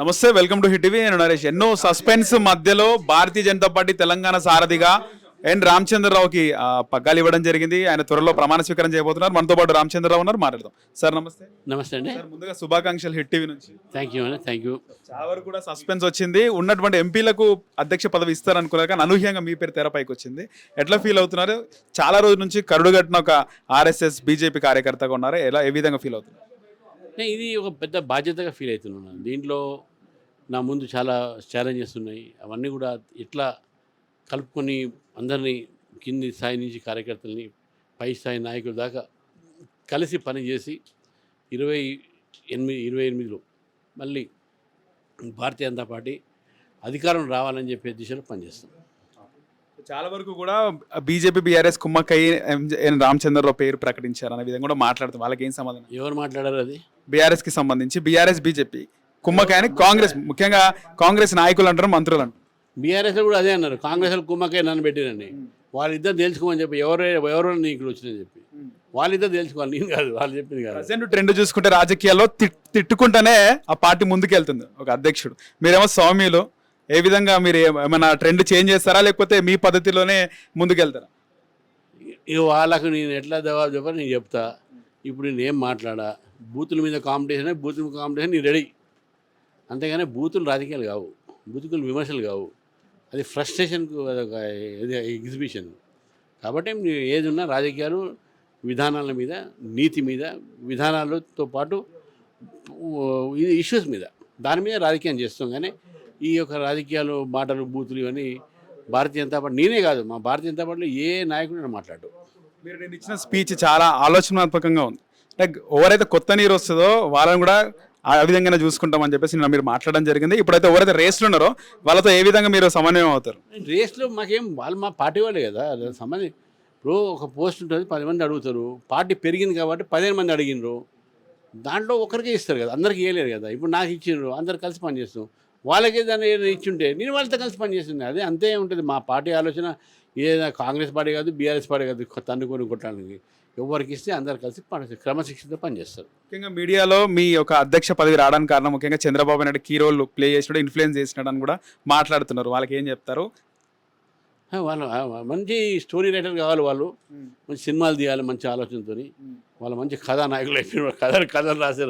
నమస్తే welcome to hit TV. నేను నరేష్. ఎన్నో సస్పెన్స్ మధ్యలో భారతీయ జనతా పార్టీ తెలంగాణ సారథిగా ఎన్ రామచంద్రరావుకి పగ్గాలు ఇవ్వడం జరిగింది. ఆయన త్వరలో ప్రమాణ స్వీకారం చేయబోతున్నారు. మనతో పాటు రామచంద్రరావు ఉన్నారు. మాట్లాడదాం. సార్ నమస్తే. నమస్తే అండి. సార్ ముందుగా శుభాకాంక్షలు హిట్ టీవీ నుంచి. Thank you thank you. చాలా వరకు కూడా సస్పెన్స్ వచ్చింది. ఉన్నటువంటి ఎంపీలకు అధ్యక్ష పదవి ఇస్తారనుకున్నారు కానీ అనూహ్యంగా మీ పేరు తెరపైకి వచ్చింది. ఎట్లా ఫీల్ అవుతున్నారు? చాలా రోజుల నుంచి కరుడుగట్టిన ఒక ఆర్ఎస్ఎస్ బీజేపీ కార్యకర్తగా ఉన్నారు. ఎలా ఏ విధంగా ఫీల్ అవుతున్నారు? నేను ఇది ఒక పెద్ద బాధ్యతగా ఫీల్ అవుతున్నాను దీంట్లో నా ముందు చాలా ఛాలెంజెస్ ఉన్నాయి. అవన్నీ కూడా ఎట్లా కలుపుకొని అందరినీ కింది స్థాయి నుంచి కార్యకర్తల్ని పై స్థాయి నాయకుల దాకా కలిసి పనిచేసి ఇరవై ఎనిమిది ఇరవై ఎనిమిదిలో మళ్ళీ భారతీయ జనతా పార్టీ అధికారం రావాలని చెప్పే దిశలో పనిచేస్తాం. చాలా వరకు కూడా బీజేపీ బీఆర్ఎస్ కుమ్మక్కయ్య రామచంద్రరావు పేరు ప్రకటించారు అనే విధంగా కూడా మాట్లాడుతాం వాళ్ళకి ఏం సమాధానం? ఎవరు మాట్లాడారు అది? బీఆర్ఎస్కి సంబంధించి బీఆర్ఎస్ బీజేపీ. కుమ్మకాయని కాంగ్రెస్ ముఖ్యంగా కాంగ్రెస్ నాయకులు అంటారు మంత్రులు అంటారు. బీఆర్ఎస్ కూడా అదే అన్నారు. కాంగ్రెస్ వాళ్ళు కుమ్మకే నన్ను పెట్టిరండి. వాళ్ళిద్దరు తెలుసుకోమని చెప్పి ఎవరు ఎవరు నీకు వచ్చిందని చెప్పి. వాళ్ళిద్దరు తెలుసుకోవాలి నేను కాదు వాళ్ళు చెప్పింది కాదు. ప్రజెంట్ ట్రెండ్ చూసుకుంటే రాజకీయాల్లో తిట్- తిట్టుకుంటూనే ఆ పార్టీ ముందుకెళ్తుంది ఒక అధ్యక్షుడు. మీరేమో సౌమ్యులు ఏ విధంగా మీరు ఏమైనా ట్రెండ్ చేంజ్ చేస్తారా లేకపోతే మీ పద్ధతిలోనే ముందుకెళ్తారా? ఇక వాళ్ళకు నేను ఎట్లా జవాబు చెప్పాలి నేను చెప్తా. ఇప్పుడు నేను మాట్లాడా? బూతుల మీద కాంపిటీషన్ బూతుల మీద కాంపిటీషన్ నీ రెడీ. అంతేగాని బూతులు రాజకీయాలు కావు. బూతులు విమర్శలు కావు. అది ఫ్రస్ట్రేషన్కు అదొక ఇది ఎగ్జిబిషన్. కాబట్టి నేను ఏది ఉన్నా రాజకీయాలు విధానాల మీద నీతి మీద విధానాలతో పాటు ఇష్యూస్ మీద. దాని మీద రాజకీయం చేస్తాం. కానీ ఈ యొక్క రాజకీయాలు మాటలు బూతులు ఇవన్నీ భారతీయ జనతా పార్టీ నేనే కాదు మా భారతీయ జనతా పార్టీలో ఏ నాయకుడు మాట్లాడు మీరు నేను ఇచ్చిన స్పీచ్ చాలా ఆలోచనాత్మకంగా ఉంది. లైక్ ఎవరైతే కొత్త నీరు వస్తుందో వాళ్ళని కూడా ఆ విధంగానే చూసుకుంటామని చెప్పేసి నిన్న మీరు మాట్లాడడం జరిగింది. ఇప్పుడైతే ఎవరైతే రేస్లు ఉన్నారో వాళ్ళతో ఏ విధంగా మీరు సమన్వయం అవుతారు? రేస్లో మాకేం వాళ్ళు మా పార్టీ వాళ్ళే కదా సమన్వయం ఇప్పుడు ఒక పోస్ట్ ఉంటుంది పది మంది అడుగుతారు. పార్టీ పెరిగింది కాబట్టి పదిహేను మంది అడిగినరు దాంట్లో ఒకరికే ఇస్తారు కదా అందరికీ ఇవ్వలేరు కదా. ఇప్పుడు నాకు ఇచ్చిండ్రు అందరు కలిసి పనిచేస్తాం వాళ్ళకే దాన్ని ఏదైనా ఇచ్చుంటే నేను వాళ్ళతో కలిసి పనిచేస్తుంది అదే అంతే ఉంటుంది మా పార్టీ ఆలోచన. ఏదైనా కాంగ్రెస్ పార్టీ కాదు బీఆర్ఎస్ పార్టీ కాదు తన్నుకొని కొట్టడానికి ఎవరికి ఇస్తే అందరు కలిసి పని క్రమశిక్షణతో పనిచేస్తారు ముఖ్యంగా మీడియాలో మీ యొక్క అధ్యక్ష పదవి రావడానికి కారణం ముఖ్యంగా Chandrababu Naidu key role play చేసినాడు ఇన్ఫ్లుయెన్స్ చేసినాడు అని కూడా మాట్లాడుతున్నారు. వాళ్ళకి ఏం చెప్తారు? వాళ్ళు మంచి స్టోరీ రైటర్ కావాలి వాళ్ళు. మంచి సినిమాలు తీయాలి మంచి ఆలోచనతో వాళ్ళ మంచి కథానాయకులు అయిపోయినారు. కథలు కథలు రాసే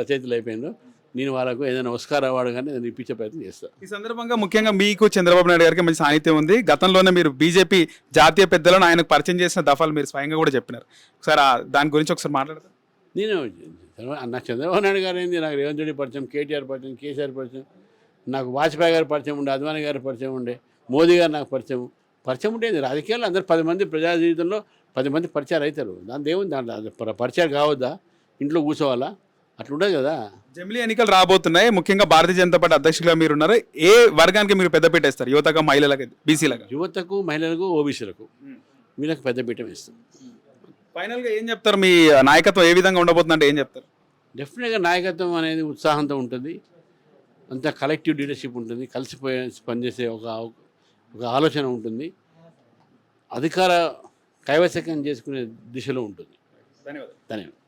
రచయితలు అయిపోయిండు నేను వాళ్ళకు ఏదైనా ఒస్కార్ అవార్డు కానీ నేను ఇప్పించే ప్రయత్నం చేస్తాను ఈ సందర్భంగా ముఖ్యంగా మీకు చంద్రబాబు నాయుడు గారికి మంచి సాన్నిధ్యం ఉంది. గతంలోనే మీరు బీజేపీ జాతీయ పెద్దలను ఆయనకు పరిచయం చేసిన దఫాలు మీరు స్వయంగా కూడా చెప్పినారు. ఒకసారి దాని గురించి ఒకసారి మాట్లాడతారు? నేను నాకు చంద్రబాబు నాయుడు గారు ఏంది? నాకు రేవంత్ రెడ్డి పరిచయం కేటీఆర్ పరిచయం కేసీఆర్ పరిచయం నాకు వాజ్పేయి గారి పరిచయం ఉండే అద్వానీ గారి పరిచయం ఉండే మోదీ గారు నాకు పరిచయం. పరిచయం ఉండేది రాజకీయాల్లో అందరు పది మంది ప్రజా జీవితంలో పది మంది పరిచయాలు అవుతారు దాని దేవుంది దాంట్లో పరిచయాలు కావద్దా? ఇంట్లో కూర్చోవాలా? అట్లా ఉండదు కదా. జమిలీ ఎన్నికలు రాబోతున్నాయి. ముఖ్యంగా భారతీయ జనతా పార్టీ అధ్యక్షులుగా మీరు ఉన్నారు ఏ వర్గానికి మీరు పెద్ద పెట్టేస్తారు యువతగా మహిళలకు బీసీలకు? యువతకు మహిళలకు ఓబీసీలకు. వీళ్ళకి పెద్ద పీఠం ఇస్తాం ఫైనల్గా ఏం చెప్తారు? మీ నాయకత్వం ఏ విధంగా ఉండబోతుందంటే ఏం చెప్తారు? డెఫినెట్గా నాయకత్వం అనేది ఉత్సాహంతో ఉంటుంది. అంతా కలెక్టివ్ లీడర్షిప్ ఉంటుంది. కలిసిపోయే పనిచేసే ఒక ఒక ఆలోచన ఉంటుంది. అధికార కైవశకం చేసుకునే దిశలో ఉంటుంది. ధన్యవాదాలు. ధన్యవాదాలు.